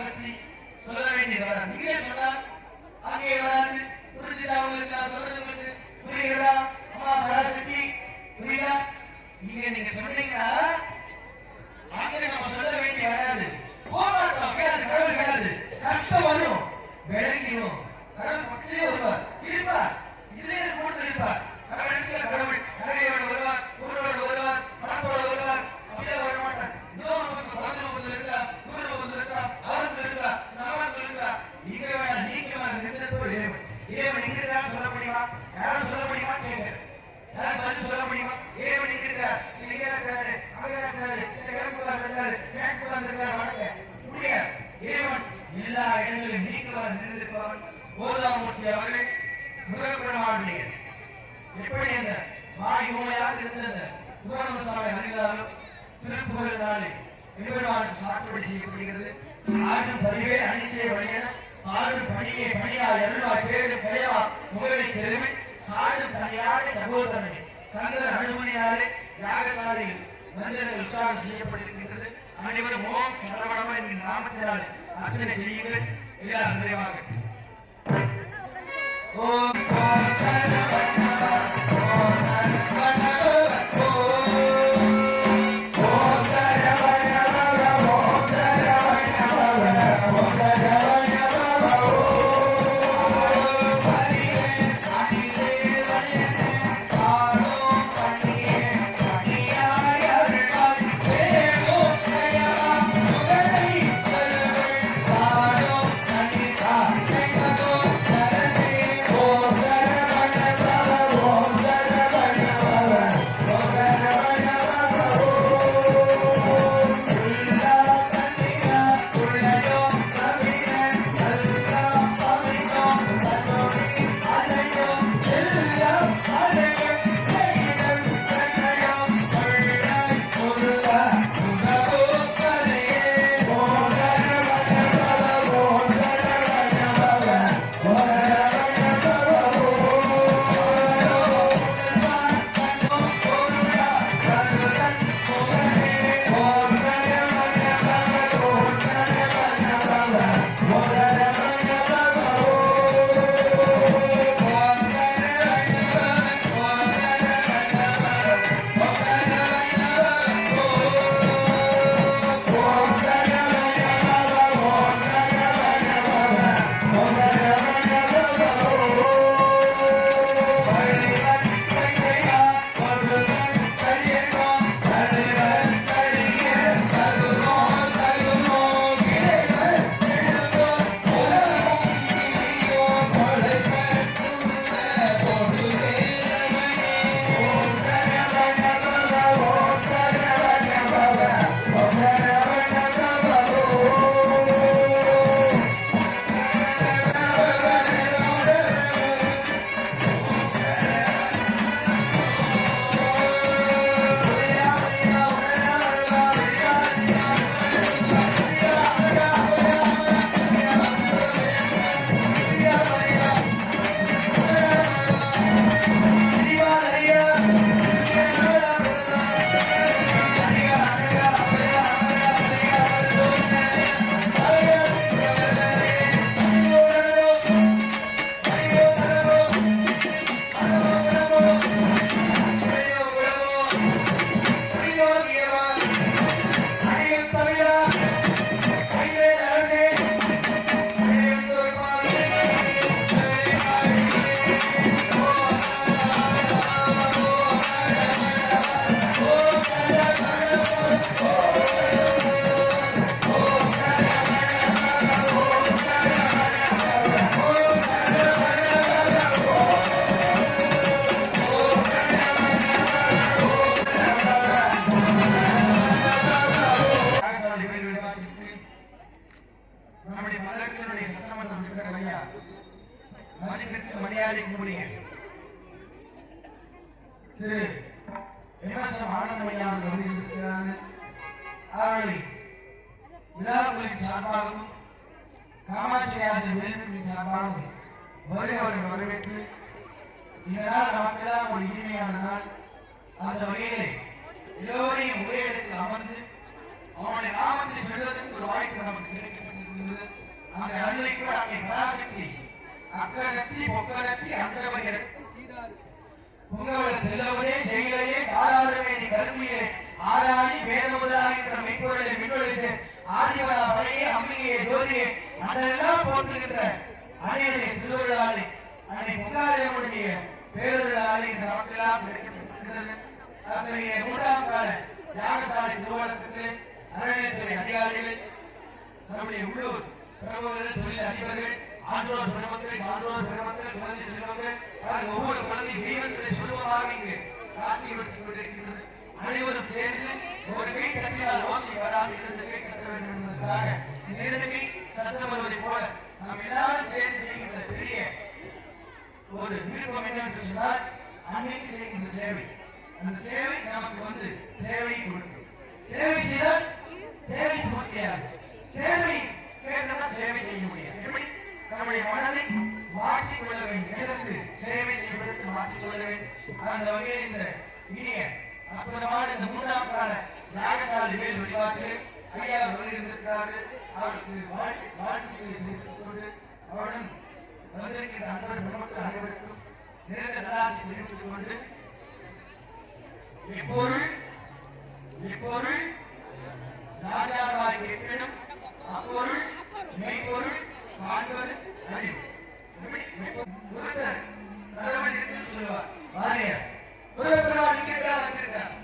பற்றி சொல்ல வேண்டியது நீங்க நீங்களே சொன்னால் அங்கே ஏதாவது புரிஞ்சுட்டா உங்களுக்கு நான் சொல்றது உங்களுக்கு புரியுதா அவர்களே முருகப்பெருமானுடைய எப்படி அந்த வாய் மூலையாக இருந்த முருகன் அறிந்தாலும் திருப்புகழினாலே எம்பெருமானுக்கு சாட்டுப்படி செய்யப்படுகிறது. ஆகும் பதிவே அணிசே வழியன. பாடும் பணியே பணியா எருமா தேடு கலையா முகலை செருவி சாடும் தனியாட சகோதரனை தந்தர் அனுமதியாலே யாகசாலையில் மந்திரங்கள் உச்சாரணம் செய்யப்பட்டிருக்கின்றது. அனைவரும் ஓம் சரவணமா என்கிற நாமத்தினாலே அர்ச்சனை செய்யுங்கள். எல்லாரும் நிறைவாக ஓம் மதிப்பிற்கு மரியாதை கூடிய திரு விமர்சனம் ஆனந்தமையா அவர்கள் வந்திருக்கிறார்கள் அவர்களை விழாக்களின் சார்பாகவும் காமாட்சியாரின் வேலைகளின் சார்பாகவும் வருகை அவர்கள் வரவேற்று இந்த நாள் நமக்கெல்லாம் ஒரு இனிமையான நாள். அந்த வகையிலே எல்லோரையும் ஒரே இடத்தில் அமர்ந்து அவனை நாமத்தை சொல்வதற்கு ஒரு வாய்ப்பு நமக்கு கிடைக்கிறது அந்த அருளை கூட அங்கே பராசக்தி அக்கடத்தி பொக்கடத்தி அண்டவர்கள் பொங்கவள தெல்லவரே செய்களையே காராருமே நீ கருவியே ஆராணி வேதமுதாகின்ற மெய்ப்பொருளை மின்னொழிசே ஆதிவரா பழைய அம்மையே ஜோதியே அதெல்லாம் போற்றுகின்ற அணையுடைய திருவிழாவை அன்னை பொங்காதேவனுடைய பேரொருளாலை நமக்கெல்லாம் கிடைக்கப்பட்டிருக்கிறது அத்தகைய மூன்றாம் கால யாகசாலை திருவள்ளத்துக்கு அறநிலையத்துறை அதிகாரிகள் நம்முடைய உள்ளூர் பிரபுகள் தொழில் அதிபர்கள் ஆண்டோர் பெருமக்கள் சான்றோர் பெருமக்கள் குழந்தை செல்வங்கள் ஒவ்வொரு குழந்தை தெய்வங்களை சொல்லுவதாக இங்கு காட்சி கொண்டிருக்கின்றது அனைவரும் சேர்ந்து ஒரு கை தட்டினால் ஓசை வராது இரண்டு கை தட்ட வேண்டும் என்பதற்காக இந்த சத்தம் வருவதை போல நாம் எல்லாரும் சேர்ந்து செய்கின்ற பெரிய ஒரு விருப்பம் என்னவென்று சொன்னால் அன்னைக்கு செய்கின்ற சேவை அந்த சேவை நமக்கு வந்து தேவை கொடுக்கும் சேவை செய்தால் தேவை பூர்த்தியாது தேவை கேட்டா சேவை செய்ய முடியாது நம்முடைய மனதை மாற்றிக்கொள்ள வேண்டும் எதற்கு சேவை செய்வதற்கு மாற்றிக்கொள்ள வேண்டும் அந்த வகையில் இந்த இனிய அற்புதமான இந்த மூன்றாம் கால யாகசாலை வேல் வழிபாட்டு ஐயா வருகிறார்கள் அவருக்கு வாழ்த்து வாழ்த்துக்களை தெரிவித்துக் கொண்டு அவருடன் வந்திருக்கின்ற அன்பர் பெருமக்கள் அனைவருக்கும் நிறைந்த நல்லாசி தெரிவித்துக் கொண்டு எப்பொருள் எப்பொருள் ராஜாவாய் கேட்பினும் அப்பொருள் மெய்ப்பொருள் காண்பது அறிவு எப்படி? எப்பொ- ஒருத்தர் இருக்கிறார் இருக்கிறார்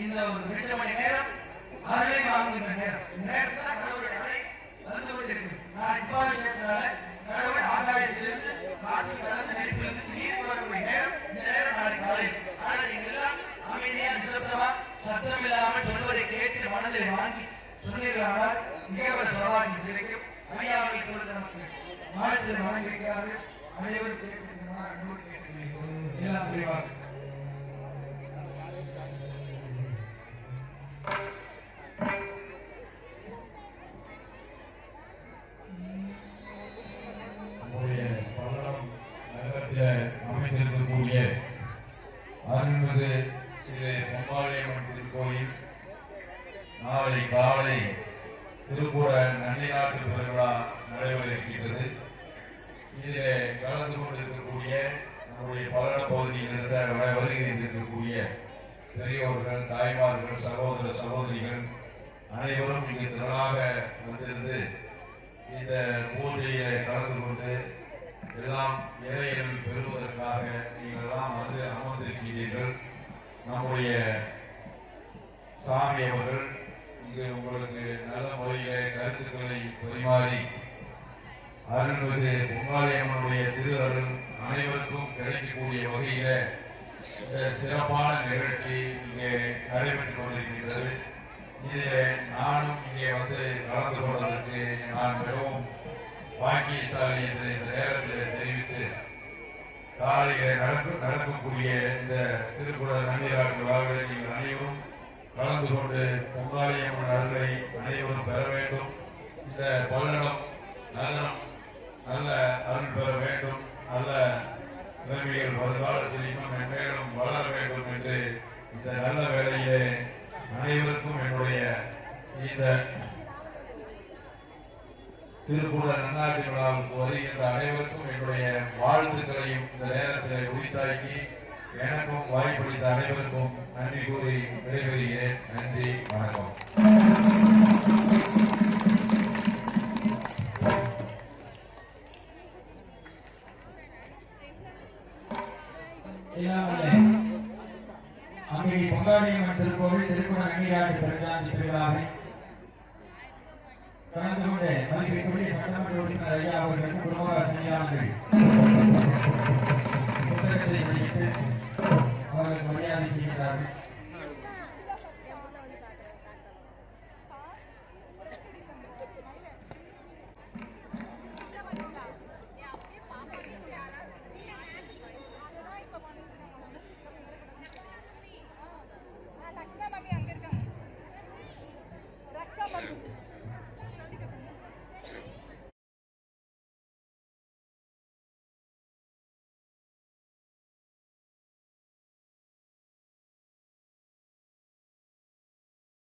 இந்த ஒரு ரெண்டு மணி நேரம் அருளை வாங்குகின்ற நேரம். இந்த நேரத்தில் தான் கடவுளுடைய அலை வந்து கொண்டிருக்கு நான் இப்பாசினால கடவுள் ஆகாயத்திலிருந்து காற்று கலந்து நினைப்பிலிருந்து நீர் வரக்கூடிய நேரம் இந்த நேரம் நாளை காலை. ஆனால் நீங்கள் அமைதியாக அமைதியா நிசப்தமா சத்தம் இல்லாமல் சொல்வதை கேட்டு மனதை வாங்கி சொன்னீர்களானால் மிக சவால் கிடைக்கும். ஐயாவை அவர்கள் இப்பொழுது நமக்கு வாழ்த்து வாங்கியிருக்கிறார்கள். அனைவரும் கேட்டிருக்கிறார் அனைவரும் கேட்டுக்கொள்கிறோம் எல்லாம் விரிவாக நாளை காலை திருக்கூட நன்னிநாட்டு பெருவிழா நடைபெற இருக்கின்றது. இதிலே கலந்து கொண்டிருக்கக்கூடிய நம்முடைய பல்லட பகுதியில் இருக்கிற இருக்கக்கூடிய பெரியோர்கள் தாய்மார்கள் சகோதர சகோதரிகள் அனைவரும் இங்கு திரளாக வந்திருந்து இந்த பூஜையை கலந்து கொண்டு எல்லாம் இறையிலும் பெறுவதற்காக நீங்கள் எல்லாம் வந்து அமர்ந்திருக்கிறீர்கள் நம்முடைய சாமி அவர்கள் இங்கு உங்களுக்கு நல்ல முறையில கருத்துக்களை பரிமாறி அருள்மிகு பொங்காளியம்மனுடைய திரு அருள் அனைவருக்கும் கிடைக்கக்கூடிய வகையில இந்த சிறப்பான நிகழ்ச்சி இங்கே நடைபெற்றுக் கொண்டிருக்கின்றது இதிலே நானும் இங்கே வந்து கலந்து கொள்வதற்கு நான் மிகவும் பாக்கியசாலி என்று இந்த நேரத்தில் தெரிவித்து காலையிலே நடக்க நடக்கக்கூடிய இந்த திருக்குறள் நன்னிராட்டு விழாவில் நீங்கள் அனைவரும் கலந்து கொண்டு பொங்காளியம்மன் அருளை அனைவரும் பெற வேண்டும் இந்த பல்லடம் நகரம் நல்ல அருள் பெற வேண்டும் நல்ல நிலைமைகள் வருங்காலத்தில் இன்னும் மென்மேலும் வளர வேண்டும் என்று இந்த நல்ல வேலையிலே அனைவருக்கும் என்னுடைய இந்த திருக்குறள் நன்னாட்டு விழாவுக்கு வருகின்ற அனைவருக்கும் என்னுடைய வாழ்த்துக்களையும் இந்த நேரத்தில் உரித்தாக்கி எனக்கும் வாய்ப்பளித்த அனைவருக்கும் நன்றி கூறி விடைபெறுகிறேன். நன்றி வணக்கம். அங்கே பொங்காளியம்மன் திருக்கோவில் திருக்குட நீராட்டு பெருங்காந்தி திருவிழாவை கலந்து கொண்டு மதிப்பிற்குரிய சட்டமன்ற உறுப்பினர் ஐயா அவர்களுக்கு குடும்ப செய்யாமல்